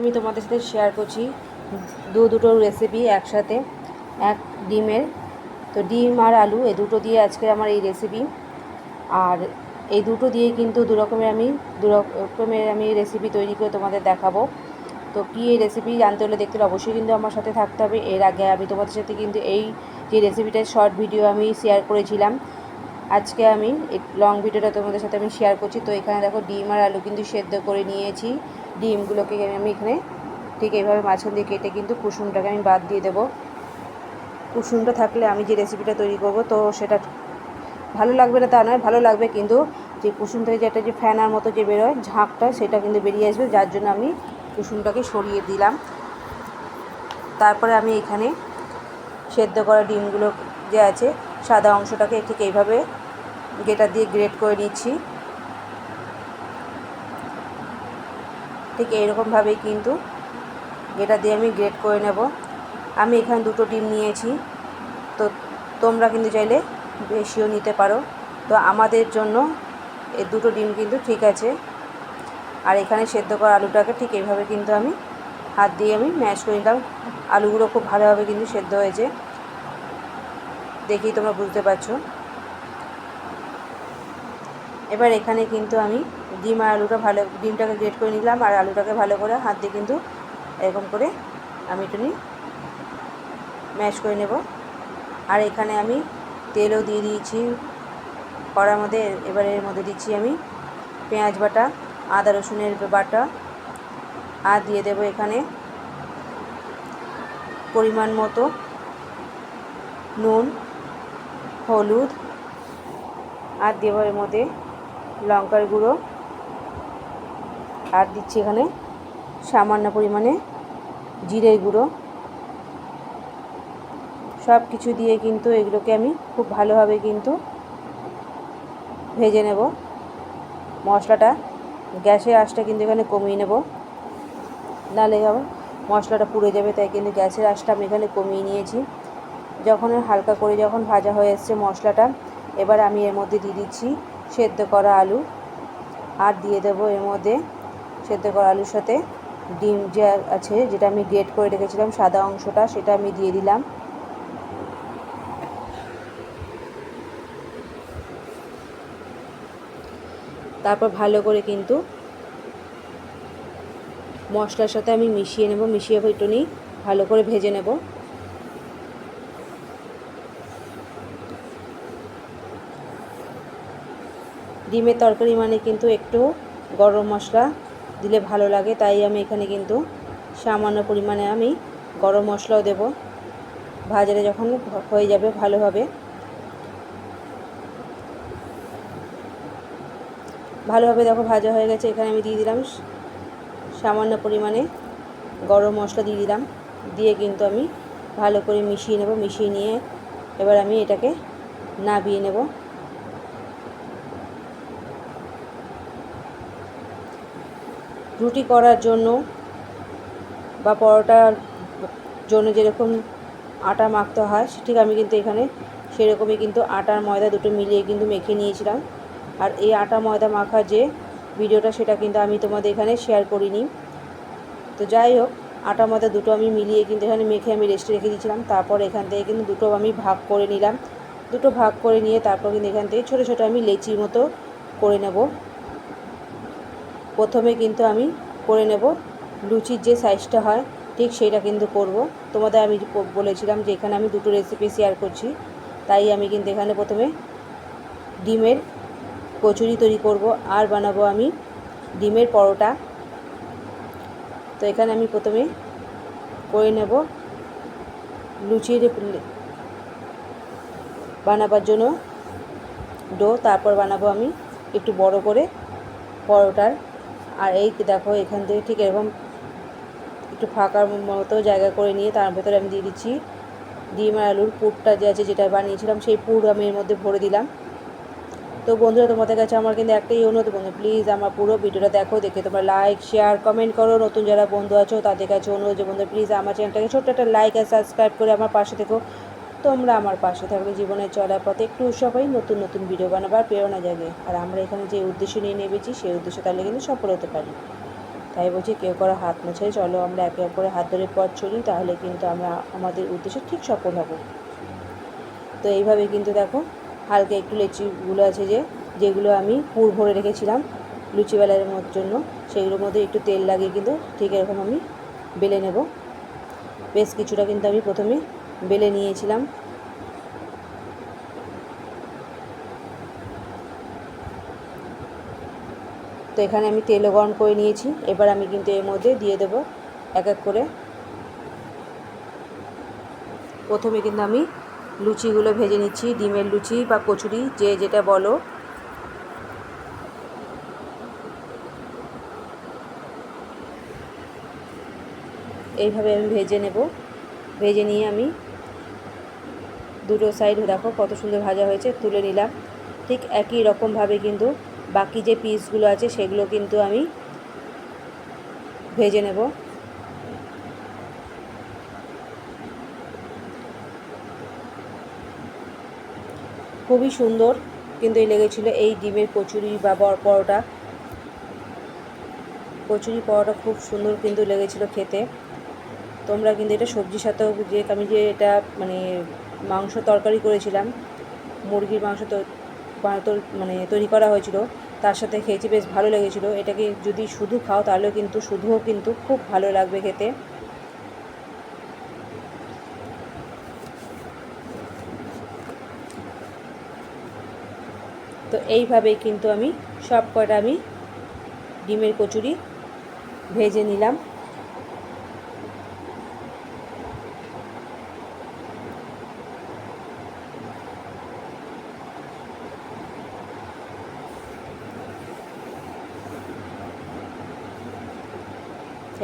আমি তোমাদের সাথে শেয়ার করছি। দু দুটো রেসিপি একসাথে, এক ডিমের। তো ডিম আর আলু এই দুটো দিয়ে আজকে আমার এই রেসিপি আর এই দুটো দিয়ে কিন্তু দু রকমের আমি, দু রকমের আমি রেসিপি তৈরি করে তোমাদের দেখাবো। তো কী এই রেসিপি জানতে হলে দেখতে হলে অবশ্যই কিন্তু আমার সাথে থাকতে হবে। এর আগে আমি তোমাদের সাথে কিন্তু এই যে রেসিপিটার শর্ট ভিডিও আমি শেয়ার করেছিলাম। আজকে আমি লং ভিডিওটা তোমাদের সাথে আমি শেয়ার করছি। তো এখানে দেখো ডিম আর আলু কিন্তু সেদ্ধ করে নিয়েছি। ডিমগুলোকে আমি এখানে ঠিক এইভাবে মাঝখান দিয়ে কেটে কিন্তু কুসুমটাকে আমি বাদ দিয়ে দেবো। কুসুমটা থাকলে আমি যে রেসিপিটা তৈরি করব, তো সেটা ভালো লাগবে না তা নয়, ভালো লাগবে কিন্তু যে কুসুম থেকে যে একটা যে ফ্যানার মতো যে বেরোয়, ঝাঁকটা, সেটা কিন্তু বেরিয়ে আসবে। যার জন্য আমি কুসুমটাকে সরিয়ে দিলাম। তারপরে আমি এখানে সেদ্ধ করা ডিমগুলো যে আছে, সাদা অংশটাকে ঠিক এইভাবে গেটার দিয়ে গ্রেট করে নিচ্ছি। ঠিক এইরকমভাবেই কিন্তু গেটার দিয়ে আমি গ্রেট করে নেব। আমি এখানে দুটো ডিম নিয়েছি। তো তোমরা কিন্তু চাইলে বেশিও নিতে পারো। তো আমাদের জন্য এই দুটো ডিম কিন্তু ঠিক আছে। আর এখানে সেদ্ধ করা আলুটাকে ঠিক এইভাবে কিন্তু আমি হাত দিয়ে আমি ম্যাশ করে নিলাম। আলুগুলো খুব ভালোভাবে কিন্তু সেদ্ধ হয়েছে। দেখেই তোমরা বুঝতে পারছ। এবার এখানে কিন্তু আমি ডিম আর আলুটা ভালো, ডিমটাকে গ্রেট করে নিলাম আর আলুটাকে ভালো করে হাত দিয়ে কিন্তু এরকম করে আমি একটু ম্যাশ করে নেব। আর এখানে আমি তেলও দিয়ে দিয়েছি, কড়ার মধ্যে এবার এর মধ্যে দিচ্ছি আমি পেঁয়াজ বাটা, আদা রসুনের বাটা আর দিয়ে দেব এখানে পরিমাণ মতো নুন, হলুদ আর দেবো এর মধ্যে লঙ্কার গুঁড়ো। আর দিচ্ছি এখানে সামান্য পরিমাণে জিরের গুঁড়ো। সব কিছু দিয়ে কিন্তু এগুলোকে আমি খুব ভালোভাবে কিন্তু ভেজে নেব। মশলাটা, গ্যাসের আঁচটা কিন্তু এখানে কমিয়ে নেব। নাহলে আবার মশলাটা পুড়ে যাবে, তাই কিন্তু গ্যাসের আঁচটা আমি এখানে কমিয়ে নিয়েছি। যখন হালকা করে যখন ভাজা হয়ে এসছে মশলাটা, এবার আমি এর মধ্যে দিয়ে দিচ্ছি সেদ্ধ করা আলু। আর দিয়ে দেব এর মধ্যে সেদ্ধ করা আলুর সাথে ডিম যে আছে যেটা আমি গ্রেট করে রেখেছিলাম, সাদা অংশটা সেটা আমি দিয়ে দিলাম। তারপর ভালো করে কিন্তু মশলার সাথে আমি মিশিয়ে নেব, মিশিয়ে একটু নিই ভালো করে ভেজে নেব। ডিমের তরকারি মানে কিন্তু একটু গরম মশলা দিলে ভালো লাগে, তাই আমি এখানে কিন্তু সামান্য পরিমাণে আমি গরম মশলাও দেব। ভাজারে যখন হয়ে যাবে ভালোভাবে। ভালোভাবে দেখো ভাজা হয়ে গেছে, এখানে আমি দিয়ে দিলাম সামান্য পরিমাণে গরম মশলা দিয়ে দিলাম। দিয়ে কিন্তু আমি ভালো করে মিশিয়ে নেব, মিশিয়ে নিয়ে এবার আমি এটাকে নাবিয়ে নেব। রুটি করার জন্য বা পরোটার জন্য যেরকম আটা মাখতে হয় ঠিক আমি কিন্তু এখানে সেরকমই কিন্তু আটার ময়দা দুটো মিলিয়ে কিন্তু মেখে নিয়েছিলাম। আর এই আটা ময়দা মাখা যে ভিডিওটা, সেটা কিন্তু আমি তোমাদের এখানে শেয়ার করিনি। তো যাই হোক, আটা ময়দা দুটো আমি মিলিয়ে কিন্তু এখানে মেখে আমি রেস্টে রেখে দিয়েছিলাম। তারপর এখান থেকে কিন্তু দুটো আমি ভাগ করে নিলাম। দুটো ভাগ করে নিয়ে তারপর কিন্তু এখান থেকে ছোটো ছোটো আমি লেচির মতো করে নেব। প্রথমে কিন্তু আমি করে নেব। লুচির যে সাইজটা হয়, ঠিক সেইটা কিন্তু করব। তোমাদের আমি বলেছিলাম যে এখানে আমি দুটো রেসিপি শেয়ার করছি। তাই আমি কিন্তু এখানে প্রথমে ডিমের কচুরি তৈরি করব আর বানাবো আমি ডিমের পরোটা। তো এখানে আমি প্রথমে করে নেব লুচির বানাবার জন্য ডো তারপর বানাবো আমি একটু বড় করে পরোটার আর এই দেখো, এখান থেকে ঠিক এরকম একটু ফাঁকার মতো জায়গা করে নিয়ে তার ভেতরে আমি দিয়ে দিচ্ছি ডিম আর আলুর পুরটা যে আছে যেটা বানিয়েছিলাম, সেই পুর আমি এর মধ্যে ভরে দিলাম। তো বন্ধুরা, তোমাদের কাছে আমার কিন্তু একটাই অনুরোধ বন্ধু প্লিজ আমার পুরো ভিডিওটা দেখো, দেখে তোমরা লাইক শেয়ার কমেন্ট করো। নতুন যারা বন্ধু আছো, তাদের কাছে অনুরোধ যে বন্ধু প্লিজ আমার চ্যানেলটাকে ছোট্ট একটা লাইক আর সাবস্ক্রাইব করে আমার পাশে থেকো। তোমরা আমার পাশে থাকলে জীবনের চলার পথে একটু সবাই নতুন নতুন ভিডিও বানাবার প্রেরণা জাগে। আর আমরা এখানে যে উদ্দেশ্য নিয়ে নেবেছি সেই উদ্দেশ্য তাহলে কিন্তু সফল হতে পারি। তাই বলছি, কেউ করা হাত না ছেড়ে চলো, আমরা একে অপরের হাত ধরে পথ চলি, তাহলে কিন্তু আমরা আমাদের উদ্দেশ্যে ঠিক সফল হব। তো এইভাবে কিন্তু দেখো, হালকা একটু লেচিগুলো আছে যে, যেগুলো আমি পুর ভরে রেখেছিলাম লুচি বেলার জন্য সেগুলোর মধ্যে একটু তেল লাগিয়ে কিন্তু ঠিক এরকম আমি বেলে নেব। বেশ কিছুটা কিন্তু আমি প্রথমে বেলে নিয়েছিলাম। তো এখানে আমি তেলও গরম করে নিয়েছি। এবার আমি কিন্তু এর মধ্যে দিয়ে দেব এক এক করে। প্রথমে কিন্তু আমি লুচিগুলো ভেজে নিচ্ছি, ডিমের লুচি বা কচুরি, যে যেটা বলো। এইভাবে আমি ভেজে নেব। ভেজে নিয়ে আমি দুটো সাইড দেখো কত সুন্দর ভাজা হয়েছে, তুলে নিলাম। ঠিক একই রকমভাবে কিন্তু বাকি যে পিসগুলো আছে, সেগুলো কিন্তু আমি ভেজে নেব। খুবই সুন্দর কিন্তু এই লেগেছিলো এই ডিমের কচুরি বা পরোটা। কচুরি পরোটা খুব সুন্দর কিন্তু লেগেছিলো খেতে। তোমরা কিন্তু এটা সবজির সাথেও যে আমি যে এটা মানে মাংস তরকারি করেছিলাম। মুরগির মাংস তো মানে তৈরি করা হয়েছিল। তার সাথে খেয়েছি, বেশ ভালো লেগেছিলো। এটাকে যদি শুধু খাও তাহলেও কিন্তু শুধুও কিন্তু খুব ভালো লাগবে খেতে। তো এইভাবেই কিন্তু আমি সব কটা আমি ডিমের কচুরি ভেজে নিলাম।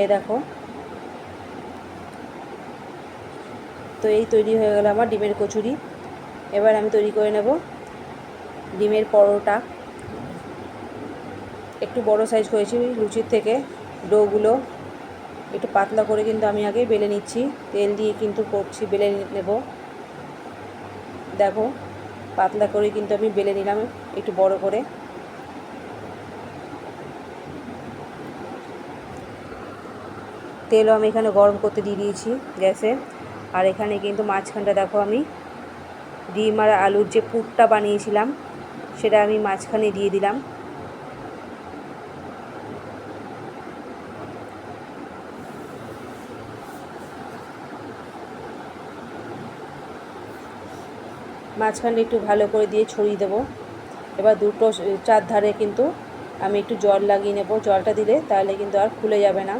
এই দেখো। তো এই তৈরি হয়ে গেল আমার ডিমের কচুরি। এবার আমি তৈরি করে নেব ডিমের পরোটা। একটু বড় সাইজ করেছি লুচির থেকে। ডোগুলো একটু পাতলা করে কিন্তু আমি আগে বেলে নিচ্ছি। তেল দিয়ে কিন্তু করছি, বেলে নেব। দেখো, পাতলা করে কিন্তু আমি বেলে নিলাম একটু বড় করে। তেলও আমি এখানে গরম করতে দিয়ে দিয়েছি গ্যাসে। আর এখানে কিন্তু মাঝখানটা দেখো আমি ডিম আর আলুর যে পুরটা বানিয়েছিলাম, সেটা আমি মাঝখানে দিয়ে দিলাম। মাঝখানে একটু ভালো করে দিয়ে ছড়িয়ে দেবো। এবার দুটো চার ধারে কিন্তু আমি একটু জল লাগিয়ে নেব। জলটা দিলে তাহলে কিন্তু আর খুলে যাবে না।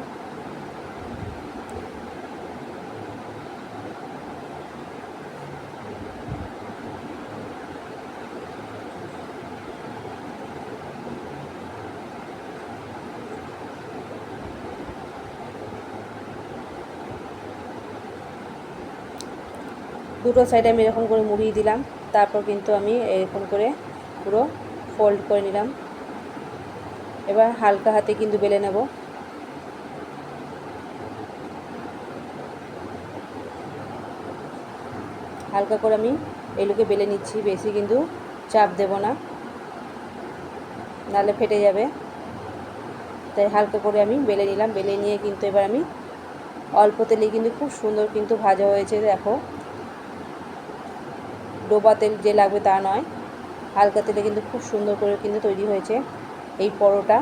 দুটো সাইড আমি এরকম করে মুড়িয়ে দিলাম। তারপর কিন্তু আমি এরকম করে পুরো ফোল্ড করে নিলাম। এবার হালকা হাতে কিন্তু বেলে নেব। হালকা করে আমি এগুলোকে বেলে নিচ্ছি, বেশি কিন্তু চাপ দেব না। নালে ফেটে যাবে। তাই হালকা করে আমি বেলে নিলাম। বেলে নিয়ে কিন্তু এবার আমি অল্প তেলে কিন্তু খুব সুন্দর কিন্তু ভাজা হয়েছে, দেখো। ডোবা তেল যে লাগবে তা নয়। হালকা তেলে কিন্তু খুব সুন্দর করে কিন্তু তৈরি হয়েছে এই পরোটা।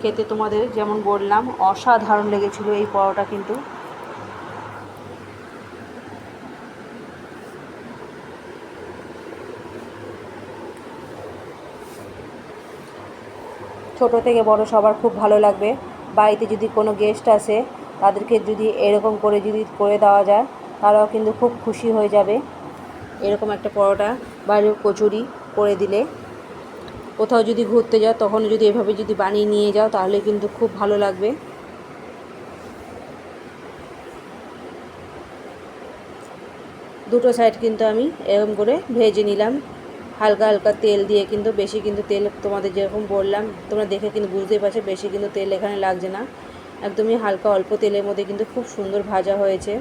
খেতে তোমাদের যেমন বললাম, অসাধারণ লেগেছিলো এই পরোটা কিন্তু। ছোট থেকে বড় সবার খুব ভালো লাগবে। বাড়িতে যদি কোনো গেস্ট আসে, তাদেরকে যদি এরকম করে যদি করে দেওয়া যায়, তারাও কিন্তু খুব খুশি হয়ে যাবে। এরকম একটা পরোটা বা কচুরি করে দিলে। কোথাও যদি ঘুরতে যাও, তখন যদি এভাবে যদি বানিয়ে নিয়ে যাও, তাহলে কিন্তু খুব ভালো লাগবে। দুটো সাইড কিন্তু আমি এরকম করে ভেজে নিলাম। হালকা হালকা তেল দিয়ে কিন্তু, বেশি কিন্তু তেল তোমাদের যেরকম বললাম, তোমরা দেখে কিন্তু বুঝতেই পারছ, বেশি কিন্তু তেল এখানে লাগছে না। একদমই হালকা অল্প তেলের মধ্যে কিন্তু খুব সুন্দর ভাজা হয়েছে।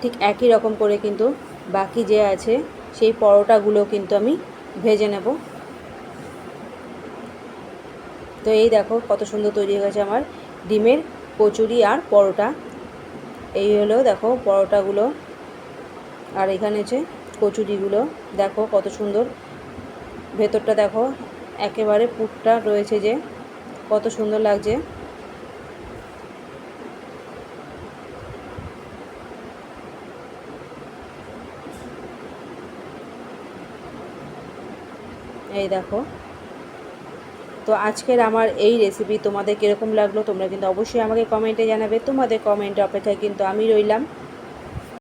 ঠিক একই রকম করে কিন্তু বাকি যে আছে, সেই পরোটাগুলো কিন্তু আমি ভেজে নেব। তো এই দেখো কত সুন্দর তৈরি হয়ে গেছে আমার ডিমের কচুরি আর পরোটা। এই হলো দেখো পরোটাগুলো, আর এখানে হচ্ছে কচুরিগুলো। দেখো কত সুন্দর। ভেতরটা দেখো, একেবারে পুরটা রয়েছে যে, কত সুন্দর লাগছে। এই দেখো। তো আজকের আমার এই রেসিপি তোমাদের কীরকম লাগল তোমরা কিন্তু অবশ্যই আমাকে কমেন্টে জানাবে। তোমাদের কমেন্ট অপেক্ষায় কিন্তু আমি রইলাম।